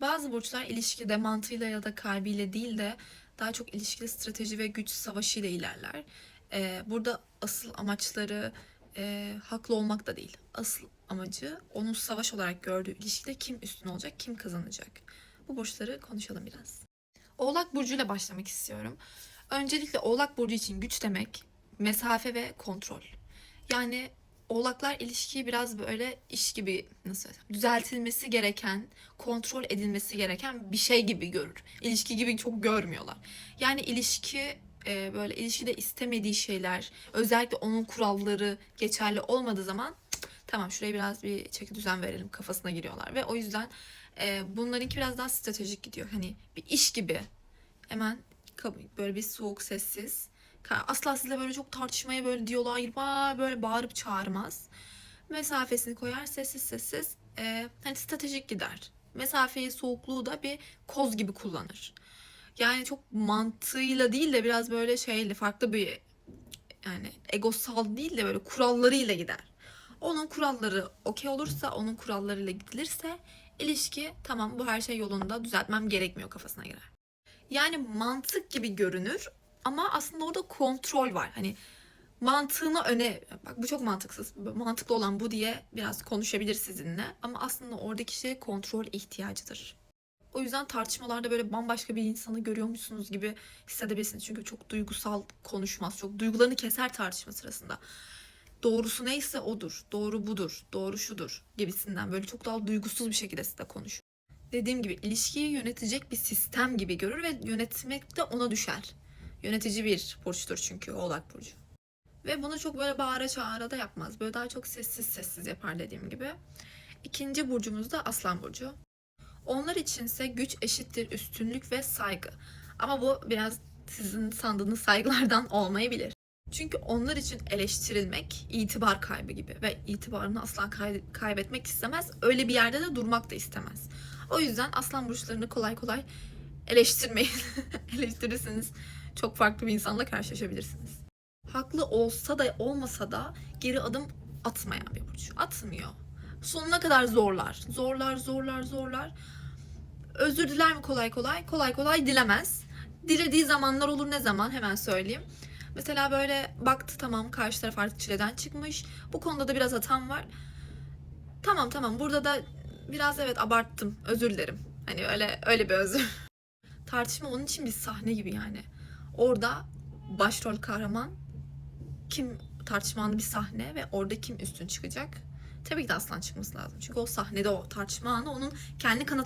Bazı burçlar ilişkide mantığıyla ya da kalbiyle değil de daha çok ilişkide strateji ve güç savaşıyla ilerler. Ee, burada asıl amaçları e, haklı olmak da değil. Asıl amacı onun savaş olarak gördüğü ilişkide kim üstün olacak, kim kazanacak. Bu burçları konuşalım biraz. Oğlak burcuyla başlamak istiyorum. Öncelikle Oğlak burcu için güç demek mesafe ve kontrol. Yani Oğlaklar ilişkiyi biraz böyle iş gibi nasıl düzeltilmesi gereken, kontrol edilmesi gereken bir şey gibi görür. İlişki gibi çok görmüyorlar. Yani ilişki e, böyle ilişkide istemediği şeyler, özellikle onun kuralları geçerli olmadığı zaman "Cık, tamam şuraya biraz bir çeki düzen verelim kafasına giriyorlar ve o yüzden e, bunlarınki biraz daha stratejik gidiyor. Hani bir iş gibi hemen böyle bir soğuk sessiz. Asla sizle böyle çok tartışmaya böyle diyaloğa girmez, böyle bağırıp çağırmaz. Mesafesini koyar sessiz sessiz. e, hani stratejik gider. Mesafeyi, soğukluğu da bir koz gibi kullanır. Yani çok mantığıyla değil de biraz böyle şeyle farklı bir yani egosal değil de böyle kurallarıyla gider. Onun kuralları okey olursa, onun kurallarıyla gidilirse ilişki tamam bu her şey yolunda düzeltmem gerekmiyor kafasına girer. Yani mantık gibi görünür ama aslında orada kontrol var. Hani mantığını öne bak bu çok mantıksız. Mantıklı olan bu diye biraz konuşabilir sizinle ama aslında oradaki şey kontrol ihtiyacıdır. O yüzden tartışmalarda böyle bambaşka bir insanı görüyormuşsunuz gibi hissedebilirsiniz. Çünkü çok duygusal konuşmaz. Çok duygularını keser tartışma sırasında. Doğrusu neyse odur. Doğru budur. Doğru şudur gibisinden böyle çok daha duygusuz bir şekilde size konuşur. Dediğim gibi ilişkiyi yönetecek bir sistem gibi görür ve yönetmek de ona düşer. Yönetici bir burçtur çünkü Oğlak Burcu. Ve bunu çok böyle bağıra çağıra da yapmaz. Böyle daha çok sessiz sessiz yapar dediğim gibi. İkinci burcumuz da Aslan Burcu. Onlar içinse güç eşittir üstünlük ve saygı. Ama bu biraz sizin sandığınız saygılardan olmayabilir. Çünkü onlar için eleştirilmek itibar kaybı gibi ve itibarını asla kay- kaybetmek istemez. Öyle bir yerde de durmak da istemez. O yüzden aslan burçlarını kolay kolay eleştirmeyin. Eleştirirseniz çok farklı bir insanla karşılaşabilirsiniz. Haklı olsa da olmasa da geri adım atmayan bir burç. Atmıyor. Sonuna kadar zorlar. Zorlar, zorlar, zorlar. Özür diler mi kolay kolay? Kolay kolay dilemez. Dilediği zamanlar olur ne zaman hemen söyleyeyim. Mesela böyle baktı tamam karşı taraf artık çileden çıkmış. Bu konuda da biraz hatam var. Tamam tamam burada da biraz evet abarttım. Özür dilerim. Hani öyle öyle bir özür. Tartışma onun için bir sahne gibi yani. Orada başrol kahraman kim tartışma anı bir sahne ve orada kim üstün çıkacak? Tabii ki de aslan çıkması lazım. Çünkü o sahnede o tartışma anı onun kendi kanıtlayıcı